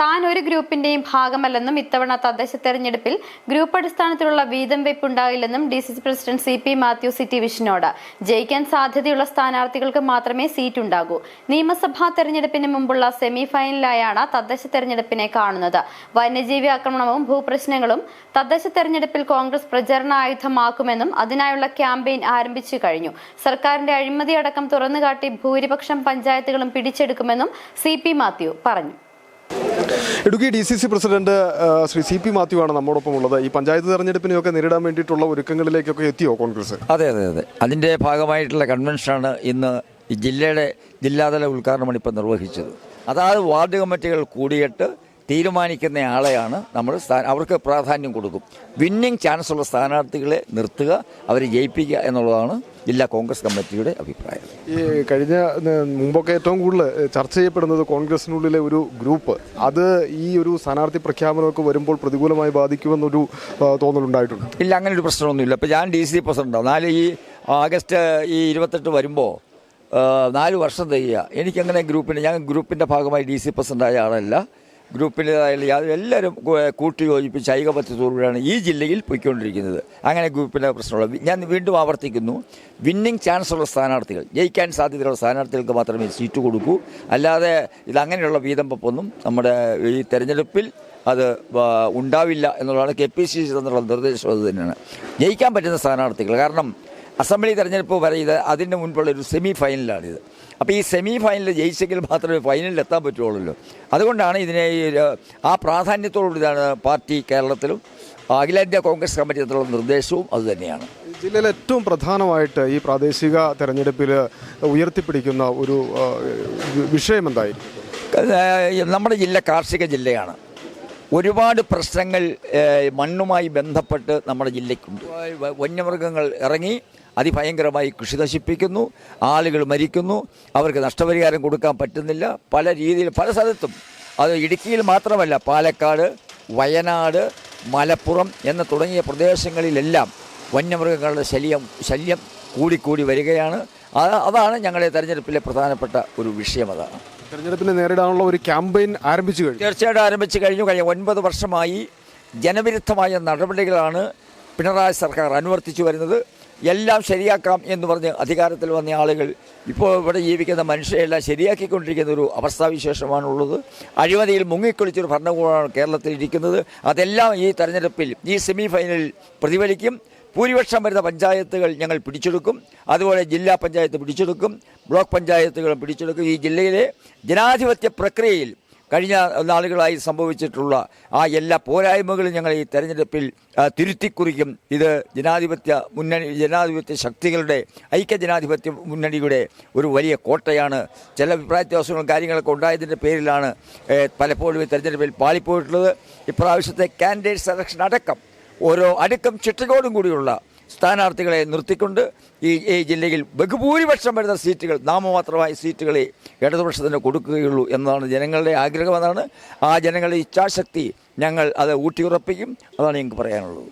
താൻ ഒരു ഗ്രൂപ്പിന്റെയും ഭാഗമല്ലെന്നും ഇത്തവണ തദ്ദേശ തെരഞ്ഞെടുപ്പിൽ ഗ്രൂപ്പ് അടിസ്ഥാനത്തിലുള്ള വീതം വെയ്പ് ഉണ്ടാകില്ലെന്നും D C C president C P Mathew C T വിഷനോട് ജയിക്കാൻ സാധ്യതയുള്ള സ്ഥാനാർത്ഥികൾക്ക് മാത്രമേ സീറ്റ് ഉണ്ടാകൂ നിയമസഭാ തെരഞ്ഞെടുപ്പിന് മുമ്പുള്ള സെമി ഫൈനലായാണ് തദ്ദേശ തെരഞ്ഞെടുപ്പിനെ കാണുന്നത്. വന്യജീവി ആക്രമണവും ഭൂപ്രശ്നങ്ങളും തദ്ദേശ തെരഞ്ഞെടുപ്പിൽ കോൺഗ്രസ് പ്രചരണ ആയുധമാക്കുമെന്നും അതിനായുള്ള ക്യാമ്പയിൻ ആരംഭിച്ചു കഴിഞ്ഞു. സർക്കാരിന്റെ അഴിമതി അടക്കം തുറന്നുകാട്ടി ഭൂരിപക്ഷം പഞ്ചായത്തുകളും പിടിച്ചെടുക്കുമെന്നും സി പി മാത്യു പറഞ്ഞു. Idukki D C C president Shri C P Mathew ആണ് നമ്മോടൊപ്പം ഉള്ളത്. ഈ പഞ്ചായത്ത് തെരഞ്ഞെടുപ്പിനെയൊക്കെ നേരിടാൻ വേണ്ടിയിട്ടുള്ള ഒരുക്കങ്ങളിലേക്കൊക്കെ എത്തിയോ കോൺഗ്രസ്? അതെ അതെ അതെ. അതിന്റെ ഭാഗമായിട്ടുള്ള കൺവെൻഷനാണ് ഇന്ന് ജില്ലയുടെ ജില്ലാതല ഉദ്ഘാടനമാണ് ഇപ്പം നിർവഹിച്ചത്. അതാത് വാർഡ് കമ്മിറ്റികൾ കൂടിയിട്ട് തീരുമാനിക്കുന്ന ആളെയാണ് നമ്മൾ സ്ഥാന അവർക്ക് പ്രാധാന്യം കൊടുക്കും. വിന്നിങ് ചാൻസ് ഉള്ള സ്ഥാനാർത്ഥികളെ നിർത്തുക അവരെ ജയിപ്പിക്കുക എന്നുള്ളതാണ് ജില്ലാ കോൺഗ്രസ് കമ്മിറ്റിയുടെ അഭിപ്രായം. ഈ കഴിഞ്ഞ മുമ്പൊക്കെ ഏറ്റവും കൂടുതൽ ചർച്ച ചെയ്യപ്പെടുന്നത് കോൺഗ്രസിനുള്ളിലെ ഒരു ഗ്രൂപ്പ് അത് ഈ ഒരു സ്ഥാനാർത്ഥി പ്രഖ്യാപനമൊക്കെ വരുമ്പോൾ പ്രതികൂലമായി ബാധിക്കുമെന്നൊരു തോന്നലുണ്ടായിട്ടുണ്ട്. ഇല്ല അങ്ങനെ ഒരു പ്രശ്നമൊന്നുമില്ല. അപ്പോൾ ഞാൻ ഡി സി പ്രസിഡന്റാണ് നാല് ഈ ആഗസ്റ്റ് ഈ ഇരുപത്തെട്ട് വരുമ്പോൾ നാല് വർഷം തികയുക. എനിക്കങ്ങനെ ഗ്രൂപ്പിന്റെ ഞാൻ ഗ്രൂപ്പിന്റെ ഭാഗമായി ഡി സി പ്രസിഡന്റായ ആളല്ല. ഗ്രൂപ്പിന്റെതായാലും യാതൊരു എല്ലാവരും കൂട്ടി യോജിപ്പിച്ച് ഐകപത്യത്തോടുകൂടിയാണ് ഈ ജില്ലയിൽ പോയിക്കൊണ്ടിരിക്കുന്നത്. അങ്ങനെ ഗ്രൂപ്പിന്റെ പ്രശ്നമുള്ള ഞാൻ വീണ്ടും ആവർത്തിക്കുന്നു. വിന്നിംഗ് ചാൻസ് ഉള്ള സ്ഥാനാർത്ഥികൾ. ജയിക്കാൻ സാധ്യതയുള്ള സ്ഥാനാർത്ഥികൾക്ക് മാത്രമേ സീറ്റ് കൊടുക്കൂ. അല്ലാതെ ഇതങ്ങനെയുള്ള വീതം വെപ്പൊന്നും നമ്മുടെ ഈ തെരഞ്ഞെടുപ്പിൽ അത് ഉണ്ടാവില്ല എന്നുള്ളതാണ് കെ പി സി സി തന്നുള്ള നിർദ്ദേശം അത് തന്നെയാണ്. ജയിക്കാൻ പറ്റുന്ന സ്ഥാനാർത്ഥികൾ. കാരണം അസംബ്ലി തെരഞ്ഞെടുപ്പ് വരെ ഇത് അതിന്റെ മുൻപുള്ള ഒരു സെമി ഫൈനലാണിത് അപ്പോൾ ഈ സെമി ഫൈനൽ ജയിച്ചെങ്കിൽ മാത്രമേ ഫൈനലിൽ എത്താൻ പറ്റുള്ളൂ. അതുകൊണ്ടാണ് ഇതിനെ ആ പ്രാധാന്യത്തോടുകൂടിയാണ് പാർട്ടി കേരളത്തിലും അഖിലേന്ത്യാ കോൺഗ്രസ് കമ്മിറ്റി നിർദ്ദേശവും അതുതന്നെയാണ് ജില്ലയിൽ ഏറ്റവും പ്രധാനമായിട്ട് ഈ പ്രാദേശിക തെരഞ്ഞെടുപ്പിൽ ഉയർത്തിപ്പിടിക്കുന്ന ഒരു വിഷയം എന്തായിരിക്കും? നമ്മുടെ ജില്ല കാർഷിക ജില്ലയാണ്. ഒരുപാട് പ്രശ്നങ്ങൾ മണ്ണുമായി ബന്ധപ്പെട്ട് നമ്മുടെ ജില്ലയ്ക്കുണ്ട്. വന്യമൃഗങ്ങൾ ഇറങ്ങി അതിഭയങ്കരമായി കൃഷി നശിപ്പിക്കുന്നു ആളുകൾ മരിക്കുന്നു അവർക്ക് നഷ്ടപരിഹാരം കൊടുക്കാൻ പറ്റുന്നില്ല. പല രീതിയിൽ പല സ്ഥലത്തും. അത് ഇടുക്കിയിൽ മാത്രമല്ല പാലക്കാട് വയനാട് മലപ്പുറം എന്ന തുടങ്ങിയ പ്രദേശങ്ങളിലെല്ലാം വന്യമൃഗങ്ങളുടെ ശല്യം ശല്യം കൂടിക്കൂടി വരികയാണ്. അതാണ് ഞങ്ങളുടെ തെരഞ്ഞെടുപ്പിലെ പ്രധാനപ്പെട്ട ഒരു വിഷയം അതാണ്. തെരഞ്ഞെടുപ്പിനെ നേരിടാനുള്ള ഒരു ക്യാമ്പയിൻ ആരംഭിച്ചു കഴിഞ്ഞു. തീർച്ചയായിട്ടും ആരംഭിച്ചു കഴിഞ്ഞു. കഴിഞ്ഞ ഒൻപത് വർഷമായി ജനവിരുദ്ധമായ നടപടികളാണ് പിണറായി സർക്കാർ അനുവർത്തിച്ചു വരുന്നത്. എല്ലാം ശരിയാക്കാം എന്ന് പറഞ്ഞ് അധികാരത്തിൽ വന്ന ആളുകൾ ഇപ്പോൾ ഇവിടെ ജീവിക്കുന്ന മനുഷ്യരെല്ലാം ശരിയാക്കിക്കൊണ്ടിരിക്കുന്ന ഒരു അവസ്ഥാവിശേഷമാണുള്ളത്. അഴിമതിയിൽ മുങ്ങിക്കുളിച്ചൊരു ഭരണകൂടമാണ് കേരളത്തിൽ ഇരിക്കുന്നത്. അതെല്ലാം ഈ തെരഞ്ഞെടുപ്പിൽ ഈ സെമി ഫൈനലിൽ പ്രതിഫലിക്കും. ഭൂരിപക്ഷം വരുന്ന പഞ്ചായത്തുകൾ ഞങ്ങൾ പിടിച്ചെടുക്കും. അതുപോലെ ജില്ലാ പഞ്ചായത്ത് പിടിച്ചെടുക്കും. ബ്ലോക്ക് പഞ്ചായത്തുകൾ പിടിച്ചെടുക്കും. ഈ ജില്ലയിലെ ജനാധിപത്യ പ്രക്രിയയിൽ കഴിഞ്ഞ നാളുകളായി സംഭവിച്ചിട്ടുള്ള ആ എല്ലാ പോരായ്മകളും ഞങ്ങൾ ഈ തെരഞ്ഞെടുപ്പിൽ തിരുത്തിക്കുറിക്കും. ഇത് ജനാധിപത്യ മുന്നണി ജനാധിപത്യ ശക്തികളുടെ ഐക്യ ജനാധിപത്യ മുന്നണിയുടെ ഒരു വലിയ കോട്ടയാണ്. ചില അഭിപ്രായ വ്യത്യാസങ്ങളും കാര്യങ്ങളൊക്കെ ഉണ്ടായതിന്റെ പേരിലാണ് പലപ്പോഴും ഈ തെരഞ്ഞെടുപ്പിൽ പാളിപ്പോയിട്ടുള്ളത്. ഇപ്രാവശ്യത്തെ കാൻഡിഡേറ്റ് സെലക്ഷൻ അടക്കം ഓരോ അടുക്കം ചിട്ടയോടും കൂടിയുള്ള സ്ഥാനാർത്ഥികളെ നിർത്തിക്കൊണ്ട് ഈ ഈ ജില്ലയിൽ ബഹുഭൂരിപക്ഷം വരുന്ന സീറ്റുകൾ നാമമാത്രമായ സീറ്റുകളെ ഇടതുപക്ഷത്തിന് കൊടുക്കുകയുള്ളൂ എന്നതാണ് ജനങ്ങളുടെ ആഗ്രഹം അതാണ് ആ ജനങ്ങളുടെ ഇച്ഛാശക്തി ഞങ്ങൾ അത് ഊട്ടിയുറപ്പിക്കും അതാണ് ഞങ്ങൾക്ക് പറയാനുള്ളത്.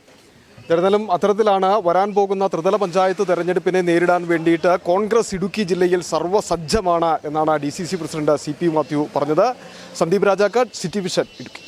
തെരഞ്ഞെടുപ്പ് അത്തരത്തിലാണ് വരാൻ പോകുന്ന ത്രിതല പഞ്ചായത്ത് തെരഞ്ഞെടുപ്പിനെ നേരിടാൻ വേണ്ടിയിട്ട് കോൺഗ്രസ് ഇടുക്കി ജില്ലയിൽ സർവസജ്ജമാണ് എന്നാണ് D C C president C P Mathew പറഞ്ഞത്. Sandeep Rajakkad city vision Idukki.